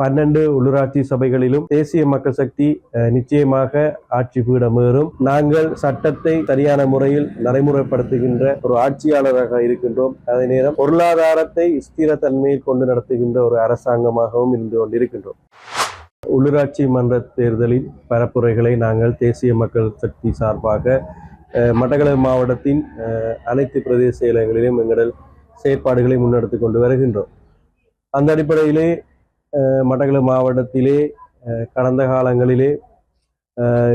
பன்னெண்டு உள்ளூராட்சி சபைகளிலும் தேசிய மக்கள் சக்தி நிச்சயமாக ஆட்சி பீடமேறும் நாங்கள் சட்டத்தை சரியான முறையில் நடைமுறைப்படுத்துகின்ற ஒரு ஆட்சியாளராக இருக்கின்றோம். அதே நேரம் பொருளாதாரத்தை ஸ்திரத்தன்மையில் கொண்டு நடத்துகின்ற ஒரு அரசாங்கமாகவும் இருந்து கொண்டிருக்கின்றோம். உள்ளூராட்சி மன்ற தேர்தலின் பரப்புரைகளை நாங்கள் தேசிய மக்கள் சக்தி சார்பாக மட்டக்களப்பு மாவட்டத்தின் அனைத்து பிரதேச செயலகங்களிலும் எங்கள் செயற்பாடுகளை முன்னெடுத்து கொண்டு வருகின்றோம். அந்த அடிப்படையிலே மடகளு மாவட்டத்திலே கடந்த காலங்களிலே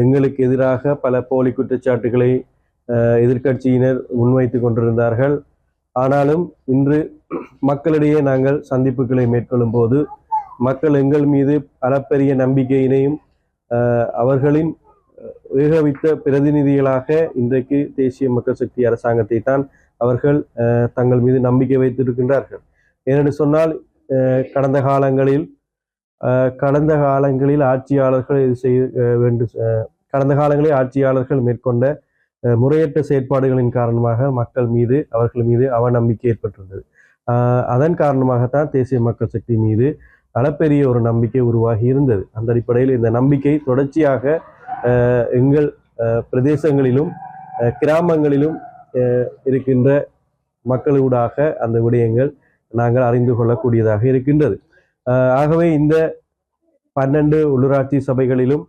எங்களுக்கு எதிராக பல போலி குற்றச்சாட்டுகளை எதிர்கட்சியினர் எதிர்க்கட்சியினர் முன்வைத்து கொண்டிருந்தார்கள். ஆனாலும் இன்று மக்களிடையே நாங்கள் சந்திப்புகளை மேற்கொள்ளும் போது மக்கள் எங்கள் மீது அளப்பரிய நம்பிக்கையினையும் அவர்களின் ஏகவித்த பிரதிநிதிகளாக இன்றைக்கு தேசிய மக்கள் சக்தி அரசாங்கத்தை தான் அவர்கள் தங்கள் மீது நம்பிக்கை வைத்திருக்கின்றார்கள். ஏனென்று சொன்னால் கடந்த காலங்களில் கடந்த காலங்களில் ஆட்சியாளர்கள் இது செய்ய வேண்டும். கடந்த காலங்களில் ஆட்சியாளர்கள் மேற்கொண்ட முறையற்ற செயற்பாடுகளின் காரணமாக மக்கள் மீது அவர்கள் மீது அவநம்பிக்கை ஏற்பட்டிருந்தது. அதன் காரணமாகத்தான் தேசிய மக்கள் சக்தி மீது அளப்பெரிய ஒரு நம்பிக்கை உருவாகி இருந்தது. அந்த அடிப்படையில் இந்த நம்பிக்கை தொடர்ச்சியாக எங்கள் பிரதேசங்களிலும் கிராமங்களிலும் இருக்கின்ற மக்களூடாக அந்த விடயங்கள் நாங்கள் அறிந்து கொள்ளக்கூடியதாக இருக்கின்றது. ஆகவே இந்த பன்னெண்டு உள்ளூராட்சி சபைகளிலும்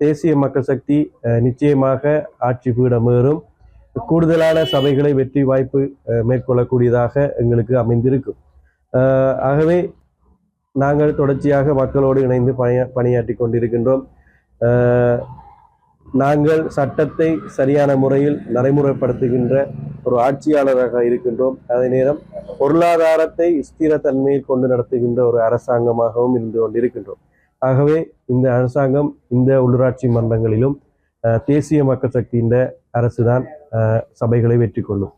தேசிய மக்கள் சக்தி அஹ், நிச்சயமாக ஆட்சி பீடமேறும் கூடுதலான சபைகளை வெற்றி வாய்ப்பு மேற்கொள்ளக்கூடியதாக எங்களுக்கு அமைந்திருக்கும். ஆகவே நாங்கள் தொடர்ச்சியாக மக்களோடு இணைந்து பணியா பணியாற்றி கொண்டிருக்கின்றோம். நாங்கள் சட்டத்தை சரியான முறையில் நடைமுறைப்படுத்துகின்ற ஒரு ஆட்சியாளராக இருக்கின்றோம். அதே நேரம் பொருளாதாரத்தை ஸ்திரத்தன்மையில் கொண்டு நடத்துகின்ற ஒரு அரசாங்கமாகவும் இருந்து கொண்டிருக்கின்றோம். ஆகவே இந்த அரசாங்கம் இந்த உள்ளூராட்சி மன்றங்களிலும் தேசிய மக்கள் சக்தியின் அரசுதான் சபைகளை வெற்றி கொள்ளும்